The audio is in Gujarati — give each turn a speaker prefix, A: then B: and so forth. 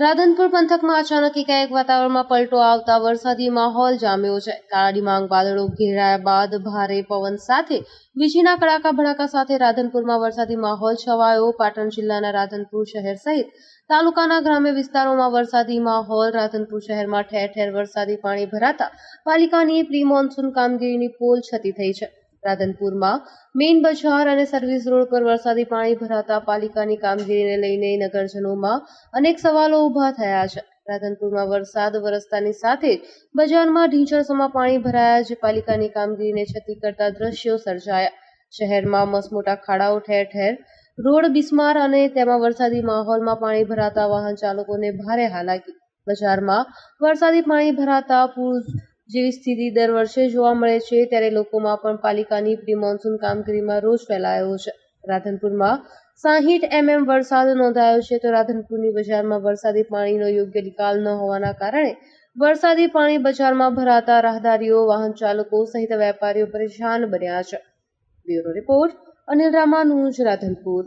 A: રાધનપુર પંથકમાં અચાનક એકાએક વાતાવરણમાં પલટો આવતા વરસાદી માહોલ જામ્યો છે. કાળા માંગ વાદળો ઘેરાયા બાદ ભારે પવન સાથે વીજળીના કડાકા ભડાકા સાથે રાધનપુરમાં વરસાદી માહોલ છવાયો. પાટણ જિલ્લાના રાધનપુર શહેર સહિત તાલુકાના ગ્રામ્ય વિસ્તારોમાં વરસાદી માહોલ. રાધનપુર શહેરમાં ઠેર ઠેર વરસાદી પાણી ભરાતા પાલિકાની પ્રી મોન્સૂન કામગીરીની પોલ છતી થઈ છે. રાધનપુરમાં મેઇન બજાર અને સર્વિસ રોડ પર વરસાદી પાણી ભરાતા પાલિકાની કામગીરીને લઈને નગરજનોમાં અનેક સવાલો ઊભા થયા છે. રાધનપુરમાં વરસાદ વરસતાની સાથે જ બજારમાં ઢીંચણસમાં પાણી ભરાયા જે પાલિકાની કામગીરીને ક્ષતિ કરતા દ્રશ્યો સર્જાયા. શહેરમાં મસમોટા ખાડાઓ ઠેર ઠેર, રોડ બિસ્માર અને તેમાં વરસાદી માહોલમાં પાણી ભરાતા વાહન ચાલકોને ભારે હાલાકી. બજારમાં વરસાદી પાણી ભરાતા પૂર જેવી સ્થિતિ દર વર્ષે જોવા મળે છે, ત્યારે લોકોમાં પણ પાલિકાની પ્રી મોન્સૂન કામગીરીમાં રોષ ફેલાયો છે. રાધનપુરમાં સાહીઠ એમએમ વરસાદ નોંધાયો છે, તો રાધનપુરની બજારમાં વરસાદી પાણીનો યોગ્ય નિકાલ ન હોવાના કારણે વરસાદી પાણી બજારમાં ભરાતા રાહદારીઓ, વાહન ચાલકો સહિત વેપારીઓ પરેશાન બન્યા છે. Bureau report Anil Ramanuj Radhanpur.